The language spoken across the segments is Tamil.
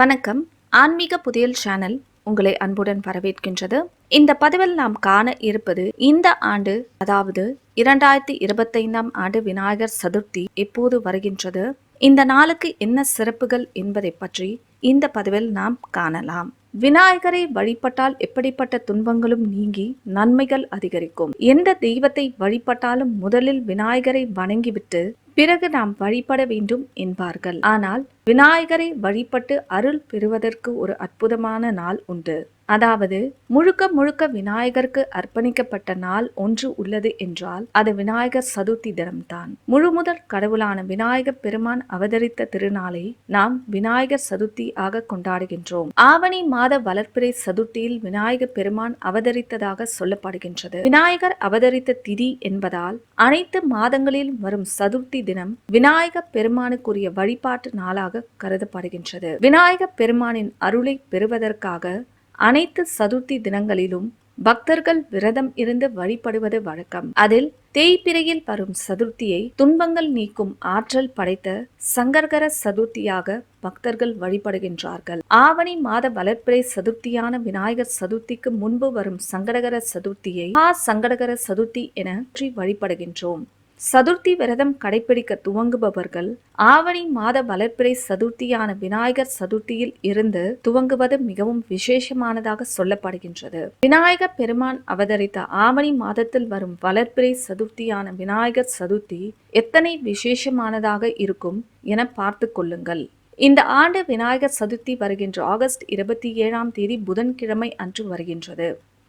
வணக்கம். ஆன்மீக புதியல் சேனல் உங்களை அன்புடன் வரவேற்கின்றது. இந்த பதிவில் நாம் காண இருப்பது இந்த ஆண்டு அதாவது இரண்டாயிரத்தி இருபத்தைந்தாம் ஆண்டு விநாயகர் சதுர்த்தி எப்போது வருகின்றது? இந்த நாளுக்கு என்ன சிறப்புகள் என்பதை பற்றி இந்த பதிவில் நாம் காணலாம். விநாயகரை வழிபட்டால் எப்படிப்பட்ட துன்பங்களும் நீங்கி நன்மைகள் அதிகரிக்கும். எந்த தெய்வத்தை வழிபட்டாலும் முதலில் விநாயகரை வணங்கிவிட்டு பிறகு நாம் வழிபட வேண்டும் என்பார்கள். ஆனால் விநாயகரை வழிபட்டு அருள் பெறுவதற்கு ஒரு அற்புதமான நாள் உண்டு. அதாவது முழுக்க முழுக்க விநாயகருக்கு அர்ப்பணிக்கப்பட்ட நாள் ஒன்று உள்ளது என்றால் அது விநாயகர் சதுர்த்தி தினம்தான். முழு முதல் கடவுளான விநாயகர் பெருமான் அவதரித்த திருநாளை நாம் விநாயகர் சதுர்த்தி ஆக கொண்டாடுகின்றோம். ஆவணி மாத வளர்ப்பிறை சதுர்த்தியில் விநாயகர் பெருமான் அவதரித்ததாக சொல்லப்படுகின்றது. விநாயகர் அவதரித்த திதி என்பதால் அனைத்து மாதங்களில் வரும் சதுர்த்தி தினம் விநாயக பெருமானுக்குரிய வழிபாட்டு நாளாக கருதப்படுகின்றது. விநாயக பெருமானின் அருளை பெறுவதற்காக அனைத்து சதுர்த்தி தினங்களிலும் பக்தர்கள் விரதம் இருந்து வழிபடுவது வழக்கம். அதில் தேய்பிரையில் வரும் சதுர்த்தியை துன்பங்கள் நீக்கும் ஆற்றல் படைத்த சங்கர்கர சதுர்த்தியாக பக்தர்கள் வழிபடுகின்றார்கள். ஆவணி மாத வளர்ப்பிறை சதுர்த்தியான விநாயகர் சதுர்த்திக்கு முன்பு வரும் சங்கடகர சதுர்த்தியை சங்கடகர சதுர்த்தி என வழிபடுகின்றோம். சதுர்த்தி விரதம் கடைபிடிக்க துவங்குபவர்கள் ஆவணி மாத வளர்ப்பிறை சதுர்த்தியான விநாயகர் சதுர்த்தியில் இருந்து துவங்குவது மிகவும் விசேஷமானதாக சொல்லப்படுகின்றது. விநாயகர் பெருமான் அவதரித்த ஆவணி மாதத்தில் வரும் வளர்ப்பிறை சதுர்த்தியான விநாயகர் சதுர்த்தி எத்தனை விசேஷமானதாக இருக்கும் என பார்த்து கொள்ளுங்கள். இந்த ஆண்டு விநாயகர் சதுர்த்தி வருகின்ற ஆகஸ்ட் இருபத்தி ஏழாம் தேதி புதன்கிழமை அன்று வருகின்றது.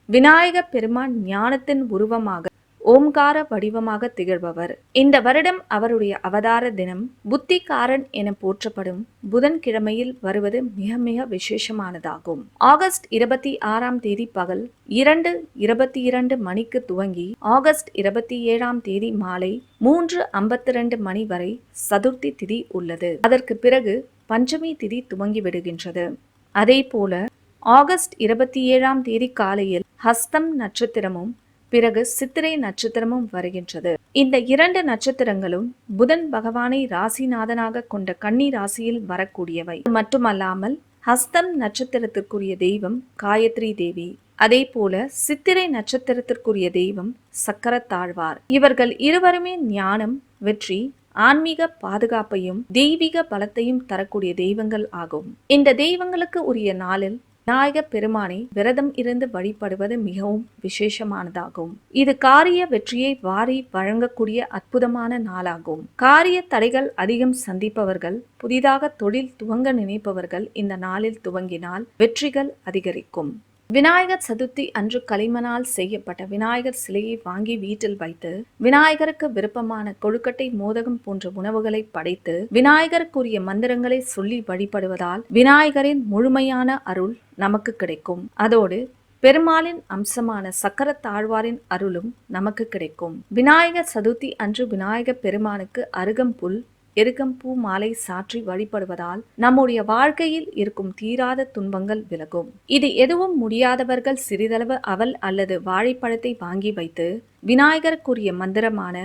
விநாயகர் பெருமான் ஞானத்தின் உருவமாக ஓம்கார வடிவமாக திகழ்பவர். இந்த வருடம் அவருடைய அவதார தினம் புத்திகாரன் என போற்றப்படும் புதன்கிழமையில் வருவது மிக மிக விசேஷமானதாகும். ஆகஸ்ட் இருபத்தி ஆறாம் தேதி பகல் இரண்டு இருபத்தி இரண்டு மணிக்கு துவங்கி ஆகஸ்ட் இருபத்தி ஏழாம் தேதி மாலை மூன்று ஐம்பத்தி ரெண்டு மணி வரை சதுர்த்தி திதி உள்ளது. அதற்கு பிறகு பஞ்சமி திதி துவங்கி விடுகின்றது. அதே போல ஆகஸ்ட் இருபத்தி ஏழாம் தேதி காலையில் ஹஸ்தம் நட்சத்திரமும் பிறகு சித்திரை நட்சத்திரமும் வருகின்றது. இந்த இரண்டு நட்சத்திரங்களும் புதன் பகவானை ராசிநாதனாக கொண்ட கன்னி ராசியில் வரக்கூடியவை. மட்டுமல்லாமல் ஹஸ்தம் நட்சத்திரத்திற்குரிய தெய்வம் காயத்ரி தேவி. அதே போல சித்திரை நட்சத்திரத்திற்குரிய தெய்வம் சக்கரத்தாழ்வார். இவர்கள் இருவருமே ஞானம் வெற்றி ஆன்மீக பாதுகாப்பையும் தெய்வீக பலத்தையும் தரக்கூடிய தெய்வங்கள் ஆகும். இந்த தெய்வங்களுக்கு உரிய நாளில் விநாயக பெருமானை விரதம் இருந்து வழிபடுவது மிகவும் விசேஷமானதாகும். இது காரிய வெற்றியை வாரி வழங்கக்கூடிய அற்புதமான நாளாகும். காரிய தடைகள் அதிகம் சந்திப்பவர்கள் புதிதாக தொழில் துவங்க நினைப்பவர்கள் இந்த நாளில் துவங்கினால் வெற்றிகள் அதிகரிக்கும். விநாயகர் சதுர்த்தி அன்று களிமணால் செய்யப்பட்ட விநாயகர் சிலையை வாங்கி வீட்டில் வைத்து விநாயகருக்கு விருப்பமான கொழுக்கட்டை மோதகம் போன்ற உணவுகளை படைத்து விநாயகருக்குரிய மந்திரங்களை சொல்லி வழிபடுவதால் விநாயகரின் முழுமையான அருள் நமக்கு கிடைக்கும். அதோடு பெருமாளின் அம்சமான சக்கர தாழ்வாரின் அருளும் நமக்கு கிடைக்கும். விநாயகர் சதுர்த்தி அன்று விநாயகர் பெருமானுக்கு அருகம்புல் எருகம்பூ மாலை சாற்றி வழிபடுவதால் நம்முடைய வாழ்க்கையில் இருக்கும் தீராத துன்பங்கள் விலகும். இது எதுவும் முடியாதவர்கள் சிறிதளவு அவல் அல்லது வாழைப்பழத்தை வாங்கி வைத்து விநாயகருக்குரிய மந்திரமான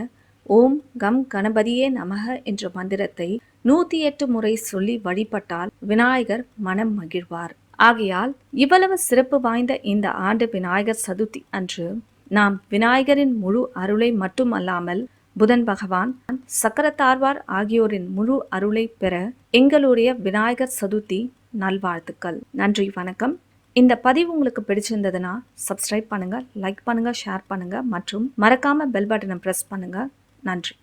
ஓம் கம் கணபதியே நமக என்ற மந்திரத்தை நூத்தி எட்டு முறை சொல்லி வழிபட்டால் விநாயகர் மனம் மகிழ்வார். ஆகையால் இவ்வளவு சிறப்பு வாய்ந்த இந்த ஆண்டு விநாயகர் சதுர்த்தி அன்று நாம் விநாயகரின் முழு அருளை மட்டுமல்லாமல் புதன் பகவான் சக்கரத்தார்வார் ஆகியோரின் முழு அருளை பெற எங்களுடைய விநாயகர் சதுர்த்தி நல்வாழ்த்துக்கள். நன்றி வணக்கம். இந்த பதிவு உங்களுக்கு பிடிச்சிருந்ததுன்னா சப்ஸ்கிரைப் பண்ணுங்கள் லைக் பண்ணுங்கள் ஷேர் பண்ணுங்கள் மற்றும் மறக்காமல் பெல் பட்டனை ப்ரெஸ் பண்ணுங்கள் நன்றி.